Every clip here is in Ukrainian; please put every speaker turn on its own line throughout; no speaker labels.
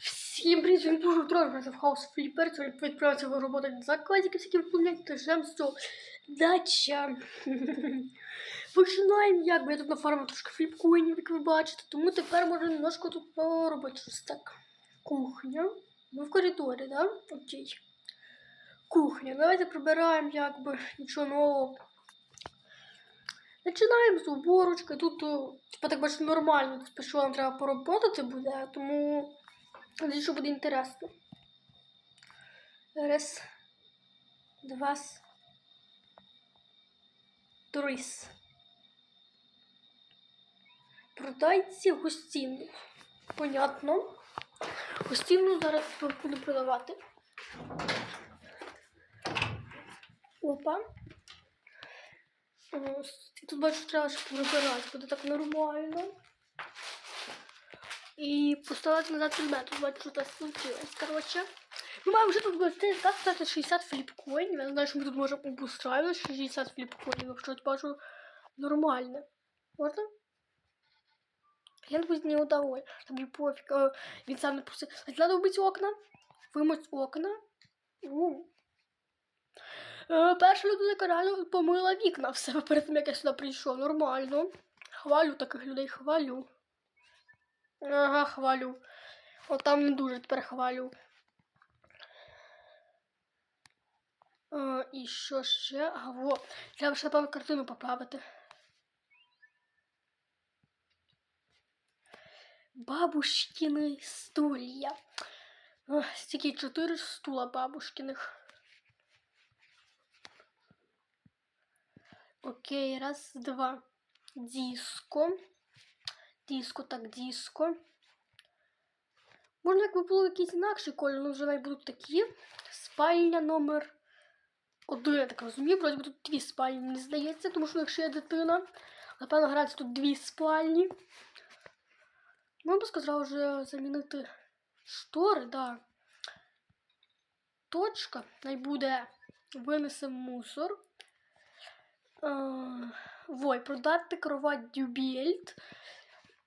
Всім привіт, дуже втроє в хаос фліпер, сьогодні відправився в роботу на закладики, всякі виповняти, то ждем все. Дача. Починаємо, як би я тут нафармив трошки фліпкоїнів, як ви бачите, тому тепер можна немножко тут поробити щось так. Кухня. Ми в коридорі, да? Окей. Кухня. Давайте прибираємо, якби, нічого нового. Починаємо з уборочки. Тут, типа, так бачу, нормально. Тут нам треба поработати буде, тому надіюсь, що буде інтересно. Раз, два, три. Продайте гостинну. Понятно. Гостинну зараз буду продавати. Опа. Тут бачу, треба ще прибирати, буде так нормально. І поставити назад бачу, що це случилось. Коротше. Ми маємо вже тут гостей, так, кстати, 60 фліпкоїнів. Я знаю, що ми тут можемо обустраювати 60 фліпкоїнів, якщо я бачу нормально. Можна? Я не не удоволь. Там не пофиг. Э, Він сам не просив. Надо вбити окна. Вимить окна. У. Е, перша людина, реально помила вікна в себе перед тим, як я сюди прийшов. Нормально. Хвалю таких людей, хвалю. Ага, хвалю. От там не дуже тепер хвалю. Е, і що ще? А, во. Треба ще, напевно, картину поправити. Бабушкины стулья. Ох, Стільки чотири стула бабушкиних. Окей, раз, два. Диско. Диско, так, диско. Можна, якби було якийсь інакший колір, але вже навіть будуть такі. Спальня номер один, я так розумію. Вроді тут дві спальні, мені здається, тому що якщо є дитина, напевно, грається тут дві спальні. Можна би сказав вже замінити штори, да. Точка. Най буде винесемо мусор. Е, Вой, продати кровать дюбельт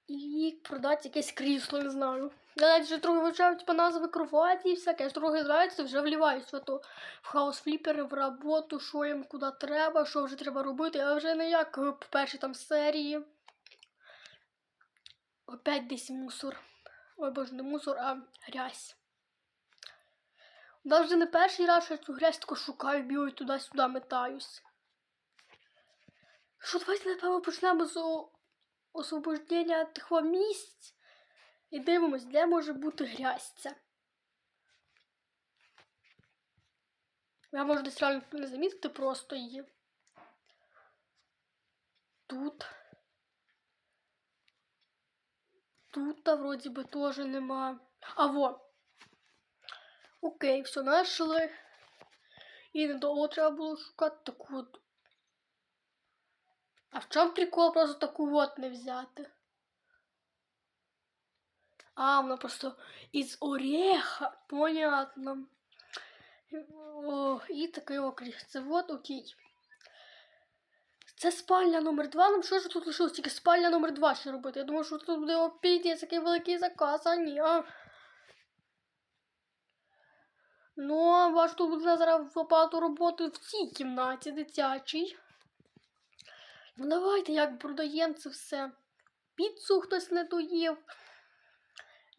і продати якесь крісло, не знаю. Я навіть вже трохи вивчаю типу, назви кроваті і всяке. Я трохи грається, вже вливаюсь в, то, в хаос фліпери, в роботу, що їм куди треба, що вже треба робити. Я вже не як в першій там серії. Опять десь мусор. Ой, боже, не мусор, а грязь. Навіть не перший раз що я цю грязь тако шукаю, бігаю туди-сюди метаюсь. Що, давайте, напевно, почнемо з освобождення тих місць. І дивимось, де може бути грязь ця. Я можу десь реально не замітити просто її. Тут. Тут та вроді би теж нема. А во. Окей, все знайшли. І недовго треба було шукати таку от. А в чому прикол просто таку от не взяти? А, вона просто із ореха. Понятно. О, і такий окріх. Це от окей. Це спальня номер 2 Нам що ж тут лишилось? Тільки спальня номер 2 ще робити. Я думаю, що тут буде опіть, такий великий заказ, а ні. А. Ну, а ваш тут буде зараз багато роботи в цій кімнаті дитячій. Ну давайте як продаємо це все. Піцу хтось не доїв.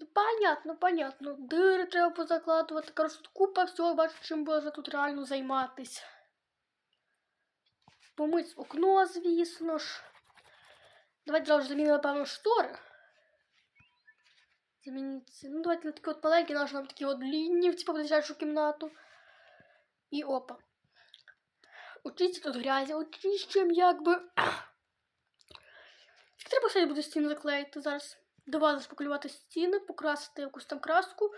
Ну, понятно, понятно. Дири треба позакладувати. Коротше, купа всього, бачу, чим може тут реально займатися. Помить окно, звісно ж. Давайте зразу ж замінимо, напевно, штори. Замінити. Ну, давайте на такі от маленькі, наші нам такі от длінні, типу, в кімнату. І опа. Очистіть тут грязі, очищуємо якби. Як треба все буде стіни заклеїти зараз. Давай зашпаклювати стіни, покрасити якусь там краску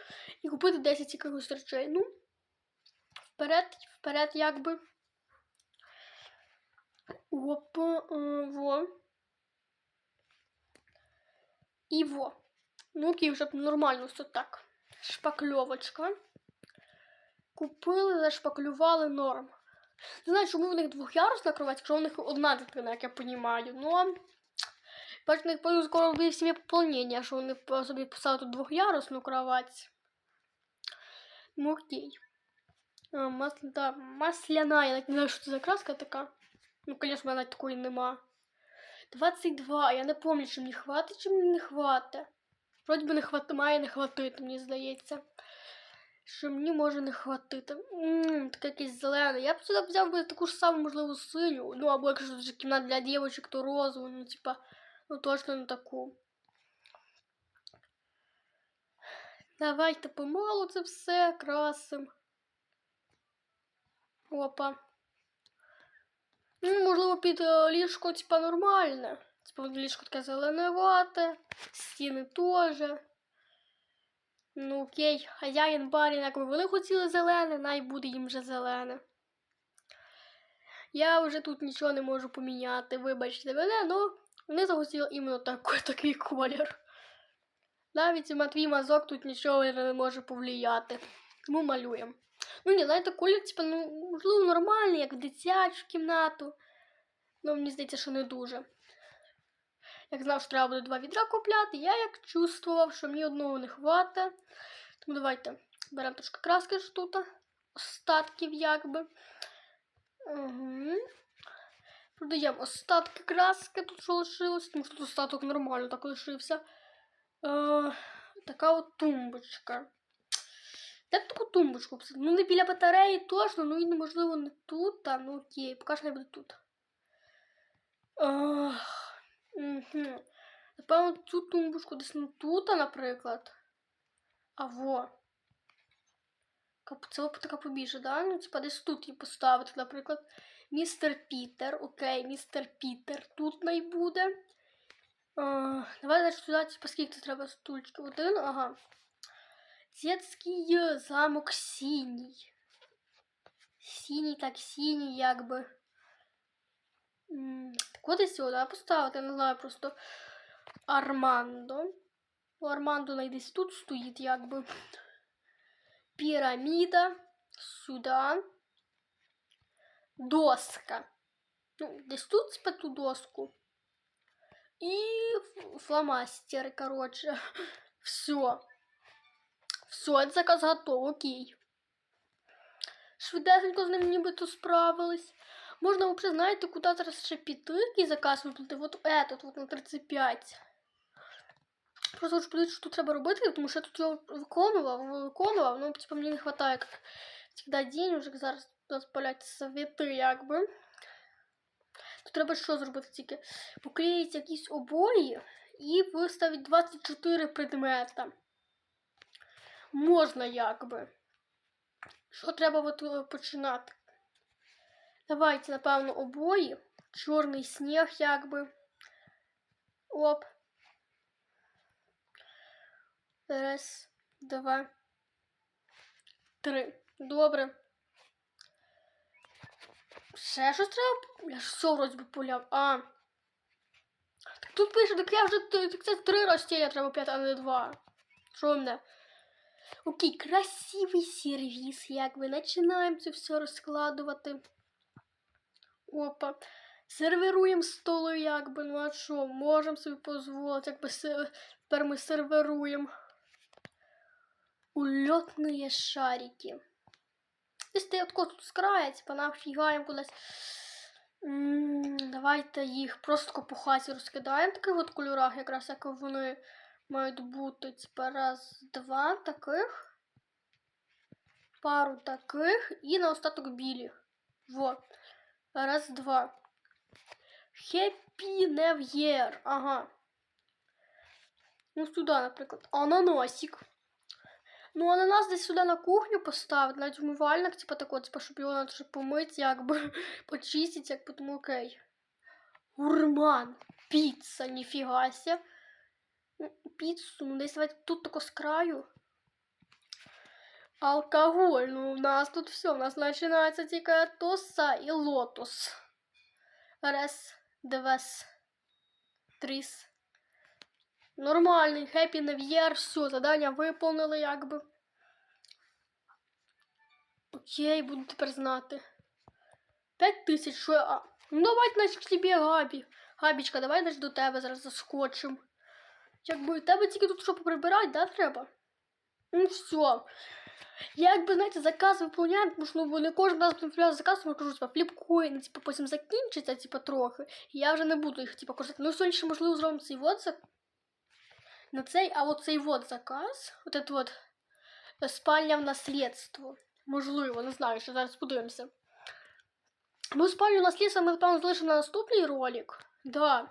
і купити 10 якихось речей. Ну, вперед, вперед, якби. Опа, е, во. І во. Ну, окей, вже нормально все так. Шпакльовочка. Купили, зашпаклювали норм. Не знаю, чому в них двохярусна кровать, якщо у них одна дитина, як я розумію. Ну, Бачите, не пою скоро в сім'ї поповнення, що вони собі писали тут двохярусну кровать. Ну окей. А, масля, да, масляна, я не знаю, що це за краска така. Ну, звісно, мене такої нема. 22, я не пам'ятаю, чи мені хватить, чи мені не хватить. Вроді би не хватить, має не хватити, мені здається. Що мені може не хватити. Ммм, таке якесь зелене. Я б сюди взяв би таку ж саму, можливо, синю. Ну, або якщо це кімната для дівчинок, то розову, ну, типа, ну точно не таку. Давайте помалу це все красим. Опа. Ну, можливо, під е, ліжко, типа, нормальне. Типа, ліжко таке зеленувате, стіни теж. Ну, окей, хазяїн барін, якби вони хотіли зелене, най буде їм вже зелене. Я вже тут нічого не можу поміняти, вибачте мене, ну вони захотіли іменно такий, такий колір. Навіть Матвій мазок тут нічого не може повлияти. Тому малюємо. Ну, ні, знаєте, колір, типа, ну, можливо, нормальний, як в дитячу кімнату. Ну, мені здається, що не дуже. Як знав, що треба буде два відра купляти, я як чувствував, що мені одного не хватить. Тому давайте беремо трошки краски ж тут, остатків якби. Угу. Продаємо остатки краски, тут що лишилось, тому що тут остаток нормально так лишився. Е, така от тумбочка. Б таку тумбочку? Ну, не біля батареї точно, ну і неможливо не тут, а ну окей, поки що не буде тут. Ах. Напевно, цю тумбочку десь не тут, наприклад. А во. Це така побільше, да? Ну, типа десь тут її поставити, наприклад. Містер Пітер. Окей, містер Пітер. Тут най буде. А, давай значить, сюди, типа, скільки треба стульчиків? Один, ага. Детський е, замок синій. Синій, так, синій, якби. Куди сюди поставити, я не знаю, просто Армандо. У Армандо десь тут стоїть, якби. Піраміда. Сюди. Доска. Ну, десь тут спа ту доску. І ф- фломастери, коротше. Все. Все, заказ готов, окей. Швидесенько з ним нібито справились. Можна взагалі, знаєте, куди зараз ще піти, заказ виплати. От этот, от на 35. Просто хочу подивитися, що тут треба робити, тому що я тут його виконував, виконував, ну, типу, мені не вистачає, як завжди, денежок, зараз розпалять світи, якби. Тут треба що зробити тільки? Поклеїти якісь обої і виставити 24 предмета. Можна якби. Що треба от, е, починати? Давайте, напевно, обої. Чорний сніг, якби. Оп. Раз, два, три. Добре. Ще щось треба? Я ж все вроді би поляв. А. Так тут пише, так я вже так це три розстілля треба п'ять, а не два. Що мене? Окей, красивий сервіс, якби. Починаємо це все розкладувати. Опа. Сервіруємо столи, якби. Ну а що, можемо собі дозволити, якби тепер ми сервіруємо. Ульотні шарики. Десь ти отко тут з краю, типа нафігаємо кудись. Давайте їх просто по хаті розкидаємо таких от кольорах, якраз як вони мають бути. Типа раз, два таких. Пару таких і на остаток білих. Во. Раз, два. Happy New. Ага. Ну, сюди, наприклад. Ананасик. Ну, ананас десь сюди на кухню поставити, навіть умивальник, типа такого, типа, щоб його ще помити, якби почистити, якби тому окей. Гурман. Піца, ніфіга ся. Ну, Піцу, ну десь давайте тут тако з краю. Алкоголь, ну у нас тут все, у нас починається тільки тоса і лотос. Раз, два, три. Нормальний, New Year, все, задання виповнили, якби. Окей, буду тепер знати. П'ять тисяч, що я... Ну давайте значить к тебе, Габі. Габічка, давай десь до тебе зараз заскочим. Якби тебе тільки тут що поприбирати, да, треба? Ну все. Я якби, знаєте, заказ виповняю, тому що ну, не кожен раз виповняю заказ, тому кажу, типа, фліпкоїни, типа, потім закінчиться, типа, трохи. І я вже не буду їх, типа, користувати. Ну, сьогодні ще, можливо, зробимо цей вот. Не цей, а от цей вот заказ. От этот вот е, спальня в наслідство. Можливо, не знаю, що зараз подивимося. Ну, спальню в наслідство ми, напевно, залишимо на наступний ролик. Да.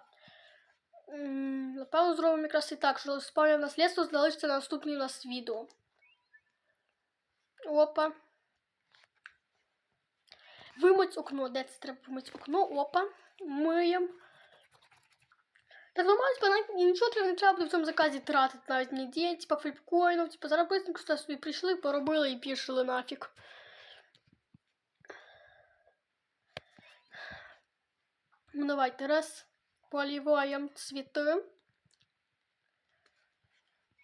Напевно, зробимо якраз і так, що спальня в наслідство залишиться на наступний у нас відео. Опа. Вимить окно. Де це треба вимити окно? Опа. Миємо. Так нормально, типа, навіть нічого треба- не треба буде в цьому заказі тратити навіть ні день, типа фліпкоїнів, типа зараз быстренько собі прийшли, поробили і пішли нафіг. Ну давайте раз. Поливаем цветы.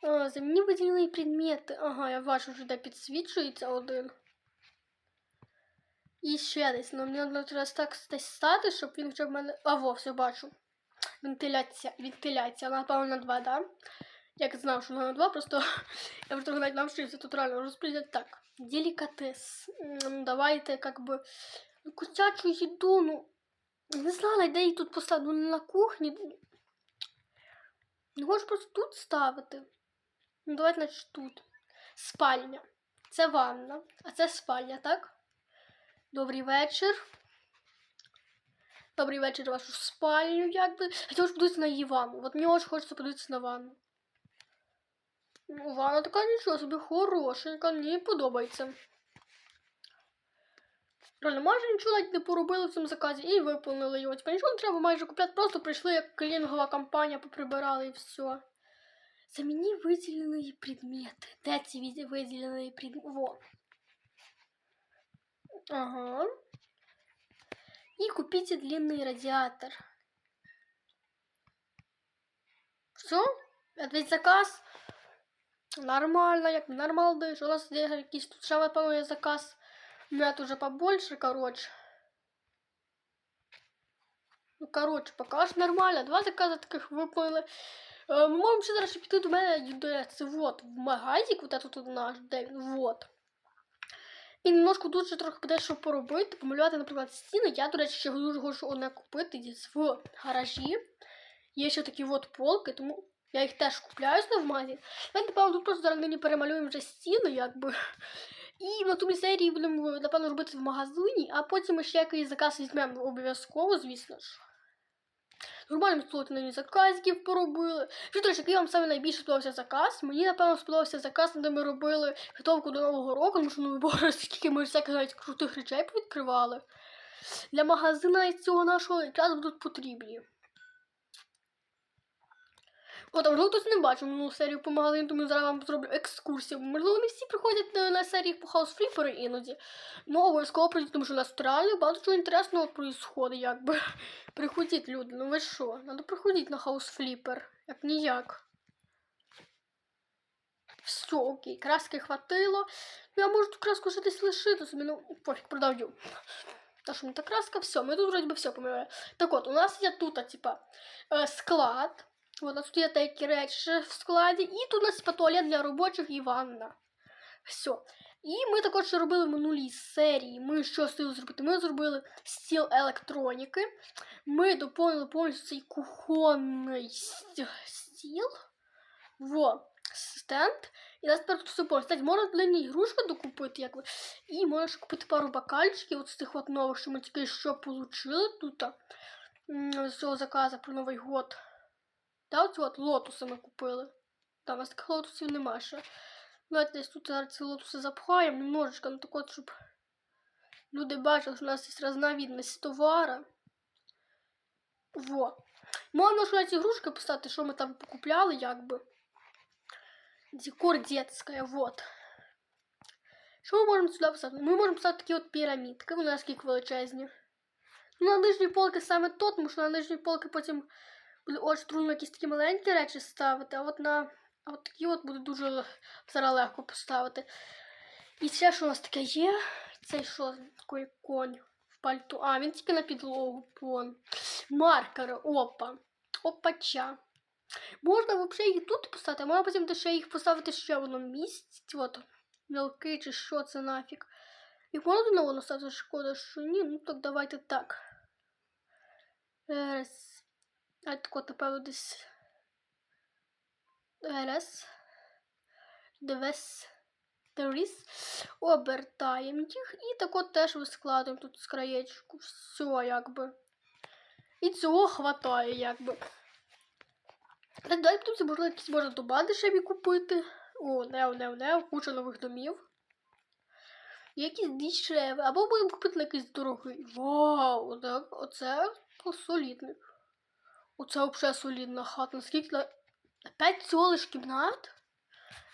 А, замені виділені предмети. Ага, я бачу, що де підсвічується один. І ще десь. Ну, мені треба зараз так стати, щоб він вже в мене. А, во, все бачу. Вентиляція. Вентиляція. Вона, напевно, на 2, да? Як знав, що вона на 2, просто я трохи навіть навчився тут реально розподіляти. Так, делікатес. М, Давайте, как би, ну, котячу їду, ну, не знала, де її тут поставити. Ну, на кухні. Не можу просто тут ставити. Ну, давайте, значить, тут. Спальня. Це ванна, а це спальня, так? Добрий вечір. Добрий вечір вашу спальню, якби. Хотілося подивитися на її ванну. От мені дуже хочеться подивитися на ванну. Ну, ванна така нічого собі хорошенька, мені подобається. Реально, майже нічого навіть не поробили в цьому заказі і виповнили його. Типа нічого не треба майже купляти, просто прийшли як клінгова компанія, поприбирали і все. Заміні виділені предмети. Де ці від- виділені предмети? Во. Ага. И купите длинный радиатор. Все? Ответь заказ. Нормально, як нормально даєш. У нас є якийсь тут ще напевно є заказ. У меня тут уже побольше, короче. Ну, короче, пока ж нормально. Два заказа таких виповнили. Ми можемо ще зараз піти до мене, де це вот, в магазик, этот тут наш, де він, вот. І немножко тут ще трохи буде поробити, помалювати, наприклад, стіни. Я, до речі, ще дуже хочу одне купити десь в гаражі. Є ще такі от полки, тому я їх теж купляю в магазин. Я, напевно, тут просто зараз нині перемалюємо вже стіни, якби. І на тому серії будемо, напевно, робити в магазині, а потім ми ще якийсь заказ візьмемо обов'язково, звісно ж. Нормально спілоти на заказів поробили. Що який вам саме найбільше сподобався заказ? Мені, напевно, сподобався заказ, де ми робили готовку до Нового року, тому що ну боже, скільки ми всяких навіть крутих речей повідкривали. Для магазина із цього нашого якраз будуть потрібні. Можливо, хтось не бачив минулу серію по магазину, тому зараз вам зроблю екскурсію. Можливо, не всі приходять на, на серії по House Flipper іноді. Ну, обов'язково прийдіть, тому що у нас реально багато чого інтересного происходить, якби. Приходіть, люди, ну ви що? Надо приходити на House Flipper. Як ніяк. Все, окей, краски хватило. Ну, я можу ту краску ще десь лишити собі, ну, пофіг, продаю. Та що, ну та краска, все, ми тут вроді би все поміняли. Так от, у нас є тут, типа, е, склад. У нас тут є такі речі в складі. І тут у нас туалет для робочих і ванна. Все. І ми також робили в минулій серії. Ми що встигли зробити? Ми зробили стіл електроніки. Ми доповнили повністю цей кухонний стіл. Во, стенд. І нас тепер тут все повністю. Кстати, можна для ній ігрушку докупити, як ви. І можна ще купити пару бокальчиків от з тих от нових, що ми тільки що получили тут. З цього заказу про Новий год. Та оці от лотуси ми купили. Та, у нас таких лотусів нема ще. Давайте десь тут зараз ці лотуси запхаємо немножечко, ну так от, щоб люди бачили, що у нас є разновидність товара. Во. Можна ж на ці ігрушки поставити, що ми там покупляли, якби. Декор детская, вот. Що ми можемо сюди поставити? Ми можемо поставити такі от пірамідки, вони наскільки величезні. Ну, на нижній полки саме то, тому що на нижній полки потім очень трудно якісь такі маленькі речі ставити, а от на а от такі от буде дуже зараз легко поставити. І ще що у нас таке є? Це що такий конь в пальто. А, він тільки на підлогу. Пон. Маркери. Опа. Опача. Можна взагалі їх тут поставити, а можна потім ще їх поставити ще в одному місці. От. Мілки чи що це нафіг. Їх можна до нового ставити, шкода, що ні. Ну так давайте так. Раз. А тако, напевно, десь. Раз. Трис. Обертаємо їх. І тако теж вискладаємо тут з краєчку. Все, якби. І цього хватає, якби. Так, далі тут можна якісь можна дома дешеві купити. О, не, не, не, куча нових домів. Якісь дешеві. Або будемо купити на якийсь дорогий. Вау! Так, оце солідний. Оце взагалі солідна хата. Наскільки на 5 цього лиш кімнат?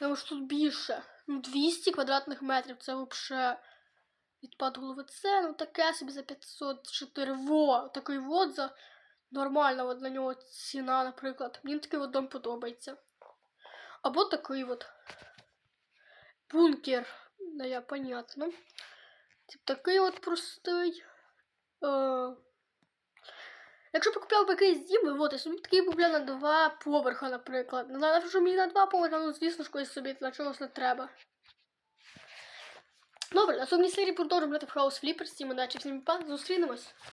Я може тут більше. Ну, 200 квадратних метрів. Це взагалі відпад голови. Це ну таке собі за 504. Во! Такий вот за нормальна от на нього ціна, наприклад. Мені такий от дом подобається. Або такий от бункер. Да, я понятно. Тип такий от простий. Е, Якщо б би якийсь дім, я собі такий б купляв на два поверха, наприклад. Не знаю, що мені на два поверха, ну звісно ж колись собі на чогось не треба. Добре, наступній серії продовжимо грати в House Flipper, з цим удачі всім пан, зустрінемось.